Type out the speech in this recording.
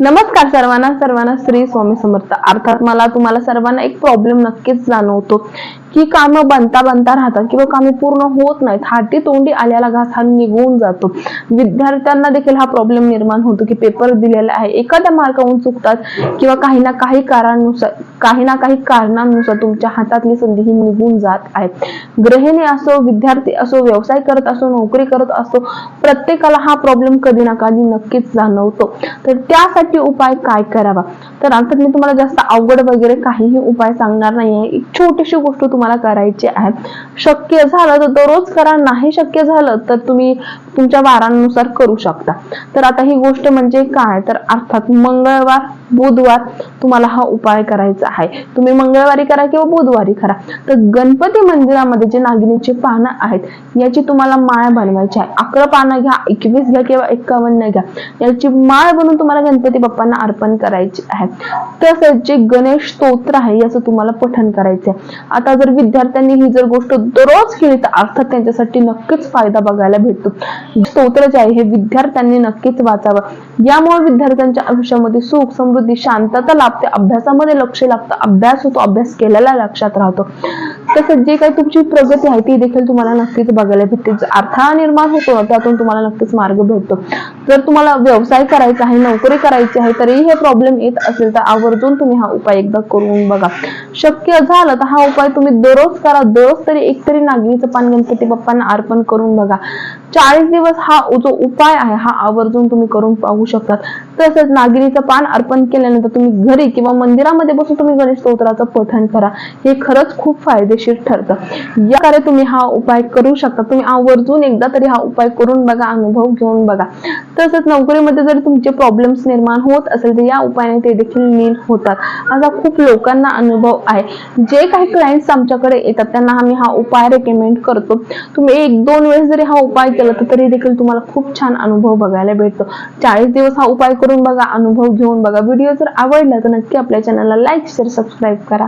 नमस्कार सर्वांना सर्वांना श्री स्वामी समर्थ. अर्थात मला तुम्हाला सर्वांना एक प्रॉब्लेम नक्कीच जाणवतो की कामं बनता बनता राहतात किंवा कामे पूर्ण होत नाहीत. हाती तोंडी आल्याला घास हा निघून जातो. विद्यार्थ्यांना देखील हा प्रॉब्लेम निर्माण होतो की पेपर दिलेला आहे. एखाद्या मार्काहून चुकतात किंवा काही ना काही कारणानुसार काही ना काही कारणांनुसार तुमच्या हातातली संधी ही निघून जात आहे. गृहिणी असो विद्यार्थी असो व्यवसाय करत असो नोकरी करत असो प्रत्येकाला हा प्रॉब्लेम कधी ना कधी नक्कीच जाणवतो. तर त्यासाठी उपाय काय करावा? तर आता मी तुम्हाला जास्त अवघड वगैरे काहीही उपाय सांगणार नाहीये. एक छोटीशी गोष्ट तुम्हाला करायची आहे. शक्य झालं तर दररोज करा नाही शक्य झालं तर तुम्ही तुमच्या वारांनुसार करू शकता. तर आता ही गोष्ट म्हणजे काय? तर अर्थात मंगळवार बुधवार तुम्हाला हा उपाय करायचा आहे. तुम्ही मंगळवारी करा किंवा बुधवारी करा. तर गणपती मंदिरामध्ये जे नागिनीची पानं आहेत याची तुम्हाला माळ बनवायची आहे. अकरा पानं घ्या एकवीस घ्या किंवा एकावन्न घ्या. याची माळ बनवून तुम्हाला गणपती बाप्पांना अर्पण करायची आहे. तसंच जे गणेश स्तोत्र आहे याचं तुम्हाला पठण करायचं आहे. आता जर विद्यार्थ्यांनी ही जर गोष्ट दररोज केली तर अर्थात त्यांच्यासाठी नक्कीच फायदा बघायला भेटतो. स्तोत्र जे आहे हे विद्यार्थ्यांनी नक्कीच वाचावं. यामुळे विद्यार्थ्यांच्या आयुष्यामध्ये सुख समृद्धी शांतता लाभते. अभ्यासामध्ये लक्ष लागतं अभ्यास होतो अभ्यास केलेला लक्षात राहतो. तसंच जे काही तुमची प्रगती आहे ती देखील तुम्हाला नक्कीच बघायला भेटते. अडथळा निर्माण होतो त्यातून तुम्हाला नक्कीच मार्ग भेटतो. जर तुम्हाला व्यवसाय करायचा आहे नोकरी करायची आहे तरीही हे प्रॉब्लेम येत असेल तर आवर्जून तुम्ही हा उपाय एकदा करून बघा. शक्य झालं तर हा उपाय तुम्ही दररोज करा. दररोज तरी एक तरी नागरीचं पान गणपती बाप्पांना अर्पण करून बघा. चाळीस दिवस हा जो उपाय आहे हा आवर्जून तुम्ही करून पाहू शकतात. तसंच नागिनीचं पान अर्पण केल्यानंतर तुम्ही घरी किंवा मंदिरामध्ये बसून तुम्ही गणेश स्तोत्राचं पठण करा. हे खरंच खूप फायदेशीर ठरतं. या कारण तुम्ही हा उपाय करू शकता. तुम्ही आवर्जून एकदा तरी हा उपाय करून बघा अनुभव घेऊन बघा. तसंच नोकरीमध्ये जर तुमचे प्रॉब्लेम्स निर्माण होत असेल तर या उपायाने ते देखील नील होतात. असा खूप लोकांना अनुभव आहे. जे काही क्लायंट्स आमच्याकडे येतात त्यांना आम्ही हा उपाय रेकमेंड करतो. तुम्ही एक दोन वेळेस जरी हा उपाय केला तर तरी देखील तुम्हाला खूप छान अनुभव बघायला भेटतो. चाळीस दिवस हा उपाय करून बघा अनुभव घेऊन बघा. व्हिडिओ जर आवडला तर नक्की आपल्या चॅनलला लाईक शेअर सबस्क्राईब करा.